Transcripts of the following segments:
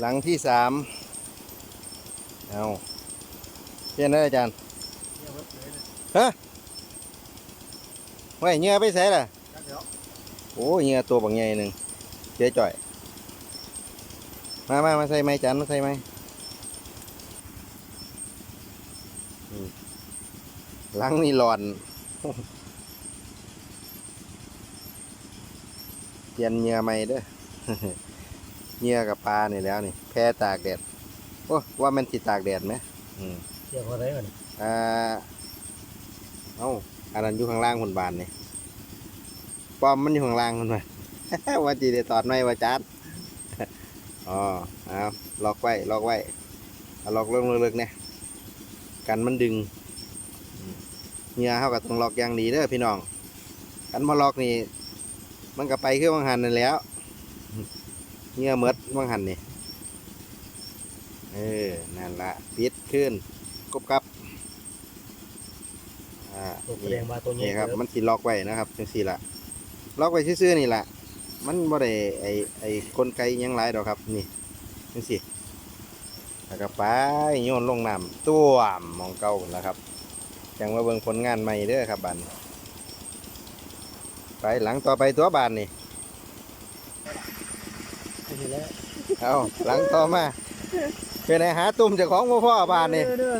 หลังที่สามเอาเช่นนั้นอาจารย์เนี่ยวัดเลยนะฮะไว้เหงื่อไปใส่ล่ะเดี๋ยวโอ้ยเหงื่อตัวบางใหญ่หนึ่งเจ๊จ่อย มามามาใส่ไหมจันมาใส่ไหมอืมหลังนี่หลอนเปลี่ยนเหงื่อใหม่เด้อ เหงื่อกับปลานี่แหล้วนี่แพ้ตากแดดโอ้ว่ามันสิตากแดดไหมอืมเกี่ยวกับอะไรมันอ่าเอ้าอันนั้นอยู่ข้างล่างคนบานนี่ปอมมันอยู่ข้างล่างคนมาว่าจีได้ตอดไหมว่าจานอ๋อเอาล็อกไว้ล็อกไว้เอาล็อกเรื่องลึกๆเนี่ยกันมันดึงอืมเงียเขาก็ต้องล็อกอย่างดีเด้อพี่น้องกันมาล็อกนี่มันก็ไปคือวังหันนั่นแหล้ว เงียเมดวังหันนี่เออ นั่นละปิดขึ้นกบกับอ่าตัวแสนี่ดงมาตัวนี้นี่ครับ มันสิล็อกไว้นะครับจังซี่ละล็อกไว้ซื่อๆนี่แหละมันบ่ได้ไอไอกลไกหยังหลายดอกครับ นี่จังซี่แล้วก็ไปโยนลงน้ำตัวมมองเก่าแล้วครับจังว่าเบิ่งผลงานใหม่เด้อครับบัดนไปหลังต่อไปตัวบานนี่นี่ แหละเอาหลังต่อมา เป็นไงหาตุ่มเจ้าของบ่พ่อบานนี่เด้อ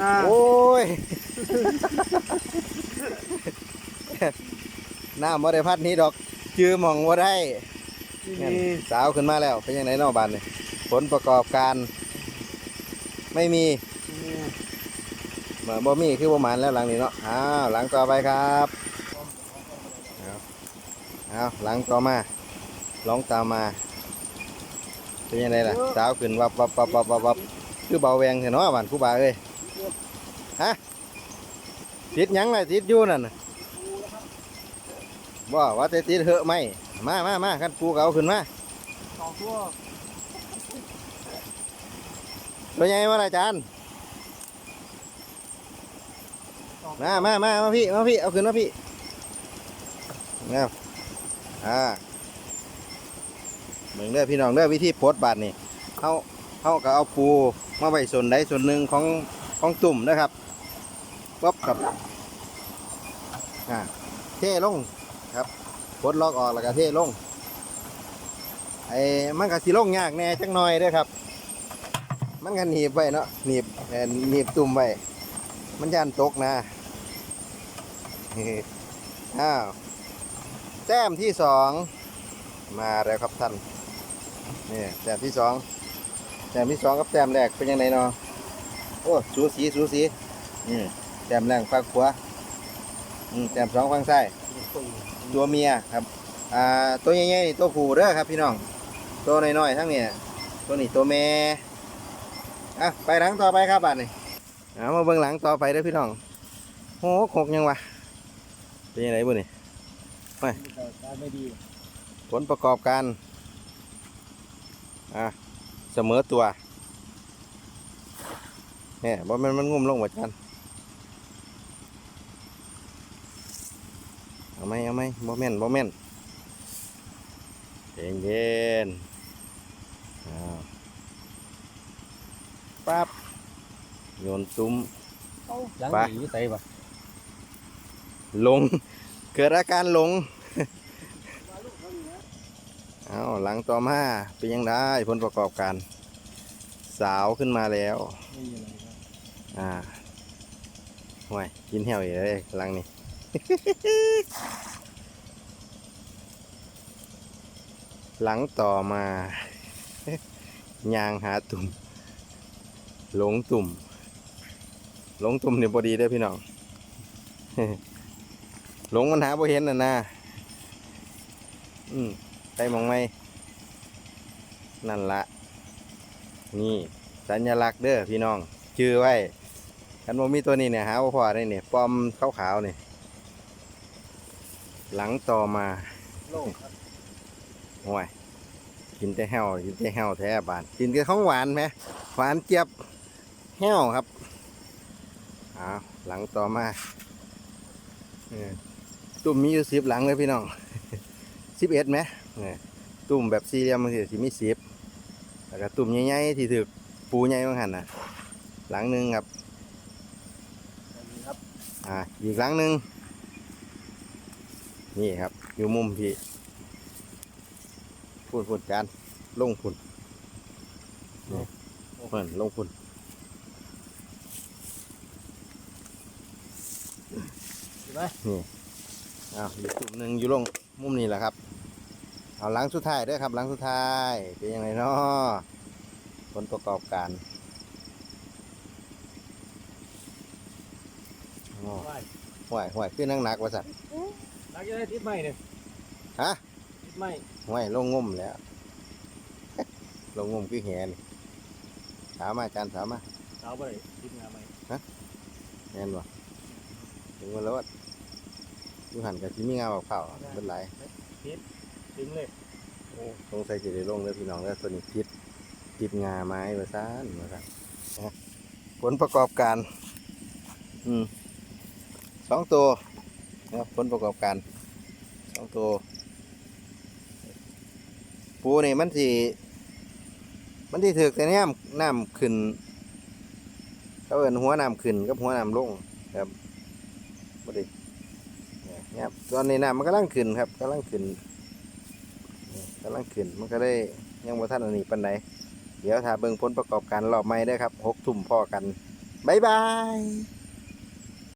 อ่าโอ้ยน้ำบ่ได้พัดหนี้ดอก จือหมองบ่ได้นี่สาวขึ้นมาแล้วเป็นยังไงนอกบ้านนี่ผลประกอบการ ไม่มีเมื่อบ่มีคือบ่หมานแล้วหลังนี้เนาะอ้าวหลังต่อไปครับเอาเอาหลังต่อมาลองตามมา เป็นยังไงล่ะสาวขึ้นวับวับวับวับวับวับคือเบาแวงเถอะเนาะบ้านครูบาเอ้ยฮะติดหยังล่ะติดอยู่นั่นน่ะบ่ว่าแต่ติดเหอะไหมมามามาคันปูก็เอาขึ้นมาสองตัวตัวใหญ่มาละอาจารย์มามามามาพี่มาพี่เอาขึ้นมาพี่เนี่ยอ่า เบิ่งเด้อพี่น้องเด้อวิธีโพสบาทนี่เขาเขาก็เอาปูมาไว้ส่วนใดส่วนหนึ่งของของตุ่มนะครับป๊บครับอ่าเท่ลงครับโพสล็อกออกแล้วก็เท่ลงไอ้มันก็สิลงยากแน่จักหน่อยเด้อครับ มันก็หนีบไว้เนาะหนีบหนีบตุ่มไว้มันย่านตกนะอ้าวแต้มที่สองมาแล้วครับท่าน นี่แต้มที่สองแต้มที่สองกับแต้มแรกเป็นยังไงเนาะโอ้สูสีสูสีอืมแต้มแรกฝั่งขวาอืมแต้มสองฝั่งซ้ายตัวเมียครับ อ่าตัวใหญ่ๆนี่ตัวผู้เด้อครับ พี่น้องตัวน้อยๆทั้งเนี่ยตัวนี้ตัวแม่อะไปหลังต่อไปครับบ้านนี่เอามาเบิ่งหลังต่อไปเด้อพี่น้องโหหกยังวะเป็นยังไงบุนี่ไม่ผลประกอบการ อะเสมอตัวเนี่ยบ่แมันมันงุ่มลงหมดกันเอาไหมเอาไหมบ่แม่นบ่แม่นเย็นเย็นๆอ้าวปั๊บโยนตุ้มยังไปหนีใส่ปะหลง เกิดอาการหลง เอาหลังต่อมาเป็นยังได้ผลประกอบการ สาวขึ้นมาแล้วนี่อะไรครับอ่าห่วยกินเหี่ยวอีกเลยหลังนี้หลังต่อมายางหาตุ่มหลงตุ่มหลงตุ่มเนี่ยพอดีเด้อพี่น้องหลงมันหาบ่เห็นน่ะนะอืม ไปมองไหมนั่นละนี่สัญลักษณ์เด้อพี่น้อง ชื่อไว้กันว่มีตัวนี้เนี่ยหาว่าพอได้เนี่ยปอมขาวๆเนี่ยหลังต่อมาโลกครับห่วยกินแต่แห้วกินแต่แห้วแท้บานกินแต่ของหวานไหมหวานเจี๊ยบแห้วครับอ้าวหลังต่อมาตุ่มมีอยู่สิบหลังเลยพี่น้องสิบเอ็ดไหม เออตุ่มแบบสี่เหลี่ยมมันสิมีสิบแล้วก็ตุ่มใหญ่ๆที่ถือปูใหญ่บางหันนะหลังหนึ่งครับอันนี้ครับอ่าอีกหลังหนึ่งนี่ครับ อยู่มุมพี่พุ่นพุ่นจานลงพุ่นนี่เพิ่นลงพุ่นเห็นไหมอ้าวอีกตุ่มหนึ่งอยู่ลงมุมนี้แหละครับ เอาหลังสุดท้ายเด้อครับหลังสุดท้ายเป็นยังไงเนาะผลประกอบการอ๋อไหว้ห่วยห่วยขึ้นนักหนักว่าสัตว์รักจะได้ทิศไหมเนี่ยฮะทิศไหมห่วยลงงมแล้วลงงมคือแหนถามมาอาจารย์ถามมาสาวไปทิศงามไหมแน่นบ่ถึงวันแล้วอยู่หันกับที่มีงาเผาๆเป็นไร ถึงเลยโอ้สงสัยจะได้ลงแล้วพี่น้องแล้วตัวนี้พิษพิษงาไม้มาซ่านมาซ่านผลประกอบการ อืมสองตัวนะผลประกอบการสองตัวปูนี่มันสีมันที่ถือแต่เนี้ยน้ำขึ้นเขาเอินหัวน้ำขึ้นกับหัวน้ำลงครับบ่ด้เนี่ยครับตอนนี้น้ำมันกำลังขึ้นครับกำลังขึ้น กำลังขึ้นมันก็ได้ยังบ่ทันอันนี้ปันไหนเดี๋ยวถ้าเบิ่งผลประกอบการรอบใหม่ได้ครับหกทุ่มพ่อกันบ๊ายบาย